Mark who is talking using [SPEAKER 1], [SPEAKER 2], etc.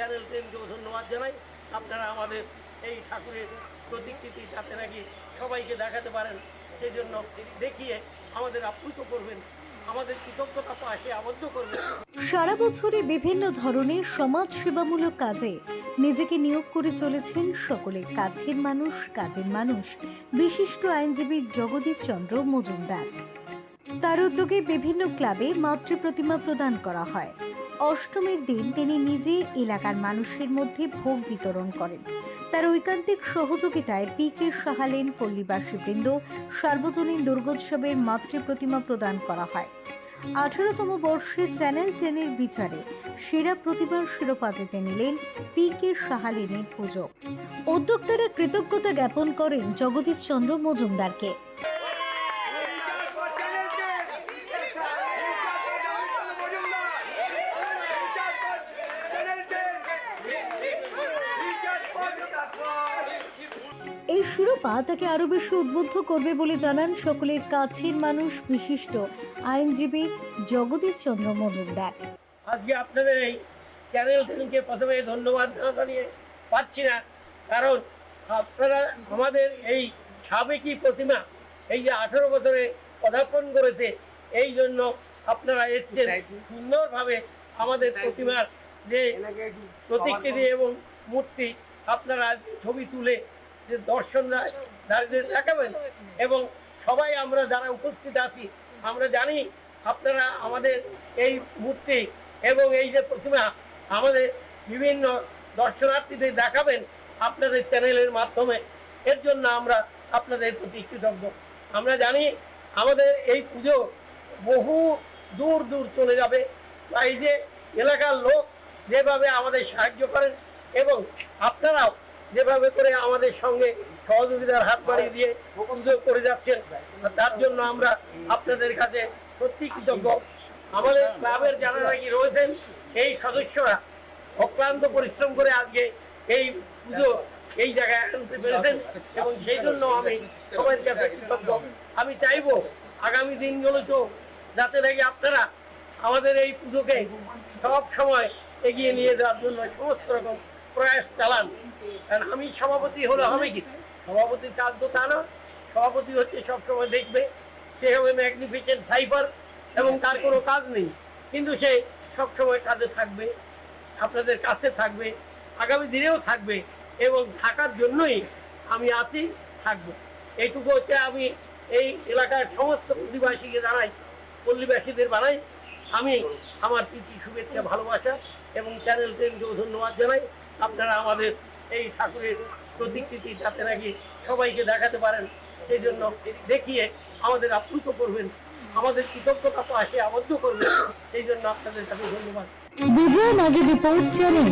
[SPEAKER 1] Channel টেনকেও ধন্যবাদ জানাই। আপনারা আমাদের এই ঠাকুরের প্রতিকৃতি যাতে নাকি সবাইকে দেখাতে পারেন সেই জন্য দেখিয়ে আমাদের আপ্লুত করবেন
[SPEAKER 2] সারা বছরই বিভিন্ন ধরনের সমাজ সেবামূলক কাজে নিজেকে নিয়োগ করে চলেছেন সকলে কাছের মানুষ, কাজের মানুষ, বিশিষ্ট আইনজীবী জগদীশ চন্দ্র মজুমদার। তার উদ্যোগে বিভিন্ন ক্লাবে মাতৃ প্রতিমা প্রদান করা হয়। অষ্টমীর দিন তিনি নিজে এলাকার মানুষের মধ্যে ভোগ বিতরণ করেন। তার ঐকান্তিক সহযোগিতায় পি কে সাহালেন পল্লীবাসী বৃন্দ সার্বজনীন দুর্গোৎসবের মাতৃ প্রতিমা প্রদান করা হয়। আঠারোতম বর্ষে চ্যানেল টেনের বিচারে সেরা প্রতিভার শিরোপা জিতে নিলেন পি কে সাহালিনী পুজো উদ্যোক্তারা কৃতজ্ঞতা জ্ঞাপন করেন জগদীশ চন্দ্র মজুমদারকে। এই শিরোপা তাকে আরও বেশি উদ্বুদ্ধ করবে বলে জানান সকলের কাছের মানুষ বিশিষ্ট আইনজীবী জগদীশ চন্দ্র মজুমদার।
[SPEAKER 1] আজকে আপনাদের এই চ্যানেল টেনকে প্রথমে ধন্যবাদ না জানিয়ে পাচ্ছি না কারণ আপনারা আমাদের এই সাবেকি প্রতিমা এই যে আঠেরো বছরে পদার্পণ করেছে এই জন্য আপনারা এসছেন সুন্দরভাবে আমাদের প্রতিমার যে প্রতিকৃতি এবং মূর্তি আপনারা ছবি তুলে যে দর্শন দাঁড়িয়ে দেখাবেন এবং সবাই আমরা যারা উপস্থিত আছি, আমরা জানি আপনারা আমাদের এই মূর্তি এবং এই যে প্রতিমা আমাদের বিভিন্ন দর্শনার্থীদের দেখাবেন আপনাদের চ্যানেলের মাধ্যমে। এর জন্য আমরা আপনাদের প্রতি কৃতজ্ঞ। আমরা জানি আমাদের এই পুজো বহু দূর দূর চলে যাবে। বা এই যে এলাকার লোক যেভাবে আমাদের সাহায্য করেন এবং আপনারাও যেভাবে করে আমাদের সঙ্গে সহযোগিতার হাত বাড়িয়ে দিয়ে পুজো করে যাচ্ছেন তার জন্য আমরা আপনাদের কাছে সত্যি কৃতজ্ঞ। আমাদের ক্লাবের যারা নাকি রয়েছেন, এই সদস্যরা অক্লান্ত পরিশ্রম করে আজকে এই পুজো এই জায়গায় আনতে পেরেছেন এবং সেই জন্য আমি সবার কাছে কৃতজ্ঞ। আমি চাইব আগামী দিনগুলো তো যাতে নাকি আপনারা আমাদের এই পুজোকে সব সময় এগিয়ে নিয়ে যাওয়ার জন্য সমস্ত রকম প্রয়াস চালান। কারণ আমি সভাপতি হলে হবে কি? সভাপতির কাজ তো তা না। সভাপতি হচ্ছে সবসময় দেখবে সে হবে ম্যাগনিফিসেন্ট সাইফার এবং তার কোনো কাজ নেই। কিন্তু সে সবসময় কাজে থাকবে, আপনাদের কাছে থাকবে, আগামী দিনেও থাকবে এবং থাকার জন্যই আমি আছি, থাকব। এইটুকু হচ্ছে আমি এই এলাকার সমস্ত প্রতিবাসীকে জানাই, পল্লীবাসীদের বানাই। আমি আমার প্রীতি, শুভেচ্ছা, ভালোবাসা এবং চ্যানেল টেনকেও ধন্যবাদ জানাই। আপনারা আমাদের এই ঠাকুরের প্রতিকৃতি যাতে নাকি সবাইকে দেখাতে পারেন, সেই জন্য দেখিয়ে আমাদের আপ্লুত করবেন, আমাদের কৃতজ্ঞতা আসে আবদ্ধ করবেন, সেই জন্য আপনাদের সাথে ধন্যবাদ।
[SPEAKER 2] বিজয় রিপোর্ট চ্যানেল